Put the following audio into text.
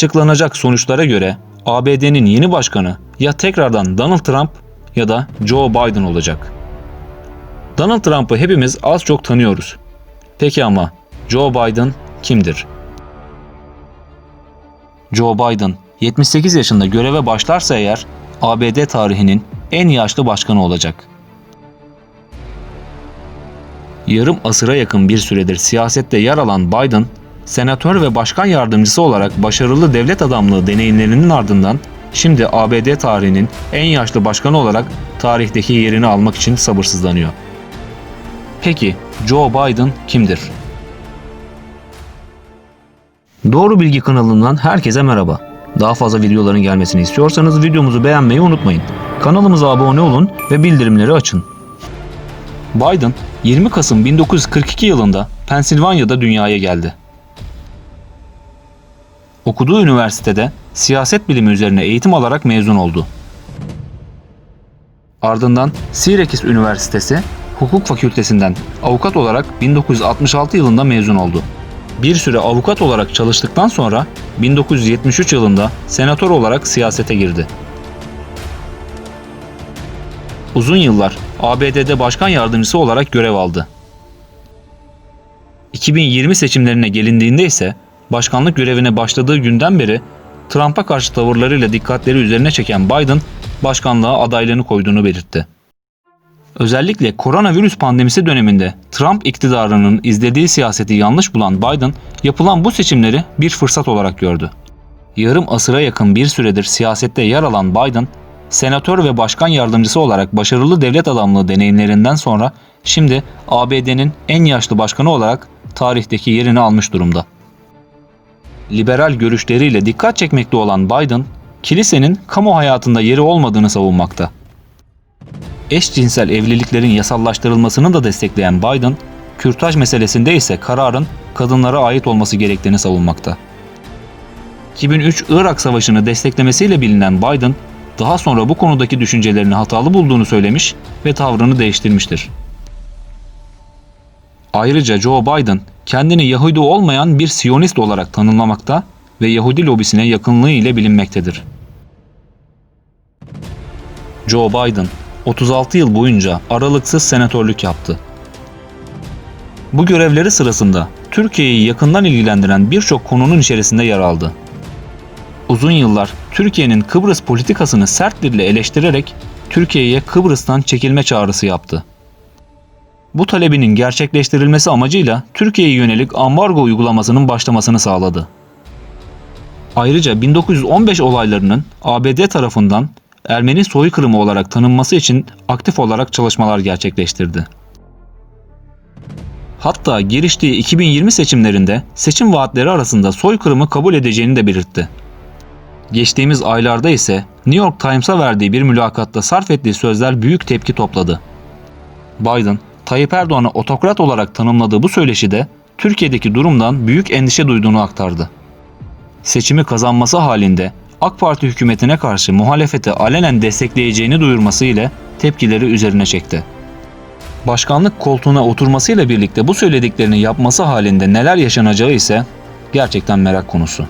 Açıklanacak sonuçlara göre ABD'nin yeni başkanı ya tekrardan Donald Trump ya da Joe Biden olacak. Donald Trump'ı hepimiz az çok tanıyoruz. Peki ama Joe Biden kimdir? Joe Biden 78 yaşında göreve başlarsa eğer ABD tarihinin en yaşlı başkanı olacak. Yarım asıra yakın bir süredir siyasette yer alan Biden, senatör ve başkan yardımcısı olarak başarılı devlet adamlığı deneyimlerinin ardından şimdi ABD tarihinin en yaşlı başkanı olarak tarihteki yerini almak için sabırsızlanıyor. Peki Joe Biden kimdir? Doğru Bilgi kanalından herkese merhaba. Daha fazla videoların gelmesini istiyorsanız videomuzu beğenmeyi unutmayın. Kanalımıza abone olun ve bildirimleri açın. Biden 20 Kasım 1942 yılında Pensilvanya'da dünyaya geldi. Okuduğu üniversitede siyaset bilimi üzerine eğitim alarak mezun oldu. Ardından Syracuse Üniversitesi Hukuk Fakültesinden avukat olarak 1966 yılında mezun oldu. Bir süre avukat olarak çalıştıktan sonra 1973 yılında senatör olarak siyasete girdi. Uzun yıllar ABD'de başkan yardımcısı olarak görev aldı. 2020 seçimlerine gelindiğinde ise başkanlık görevine başladığı günden beri Trump'a karşı tavırlarıyla dikkatleri üzerine çeken Biden başkanlığa adaylığını koyduğunu belirtti. Özellikle koronavirüs pandemisi döneminde Trump iktidarının izlediği siyaseti yanlış bulan Biden yapılan bu seçimleri bir fırsat olarak gördü. Yarım asıra yakın bir süredir siyasette yer alan Biden, senatör ve başkan yardımcısı olarak başarılı devlet adamlığı deneyimlerinden sonra şimdi ABD'nin en yaşlı başkanı olarak tarihteki yerini almış durumda. Liberal görüşleriyle dikkat çekmekte olan Biden, kilisenin kamu hayatında yeri olmadığını savunmakta. Eşcinsel evliliklerin yasallaştırılmasını da destekleyen Biden, kürtaj meselesinde ise kararın kadınlara ait olması gerektiğini savunmakta. 2003 Irak Savaşı'nı desteklemesiyle bilinen Biden, daha sonra bu konudaki düşüncelerini hatalı bulduğunu söylemiş ve tavrını değiştirmiştir. Ayrıca Joe Biden kendini Yahudi olmayan bir Siyonist olarak tanımlamakta ve Yahudi lobisine yakınlığı ile bilinmektedir. Joe Biden 36 yıl boyunca aralıksız senatörlük yaptı. Bu görevleri sırasında Türkiye'yi yakından ilgilendiren birçok konunun içerisinde yer aldı. Uzun yıllar Türkiye'nin Kıbrıs politikasını sert dille eleştirerek Türkiye'ye Kıbrıs'tan çekilme çağrısı yaptı. Bu talebinin gerçekleştirilmesi amacıyla Türkiye'ye yönelik ambargo uygulamasının başlamasını sağladı. Ayrıca 1915 olaylarının ABD tarafından Ermeni soykırımı olarak tanınması için aktif olarak çalışmalar gerçekleştirdi. Hatta giriştiği 2020 seçimlerinde seçim vaatleri arasında soykırımı kabul edeceğini de belirtti. Geçtiğimiz aylarda ise New York Times'a verdiği bir mülakatta sarf ettiği sözler büyük tepki topladı. Biden, Tayyip Erdoğan'ı otokrat olarak tanımladığı bu söyleşide Türkiye'deki durumdan büyük endişe duyduğunu aktardı. Seçimi kazanması halinde AK Parti hükümetine karşı muhalefeti alenen destekleyeceğini duyurması ile tepkileri üzerine çekti. Başkanlık koltuğuna oturmasıyla birlikte bu söylediklerini yapması halinde neler yaşanacağı ise gerçekten merak konusu.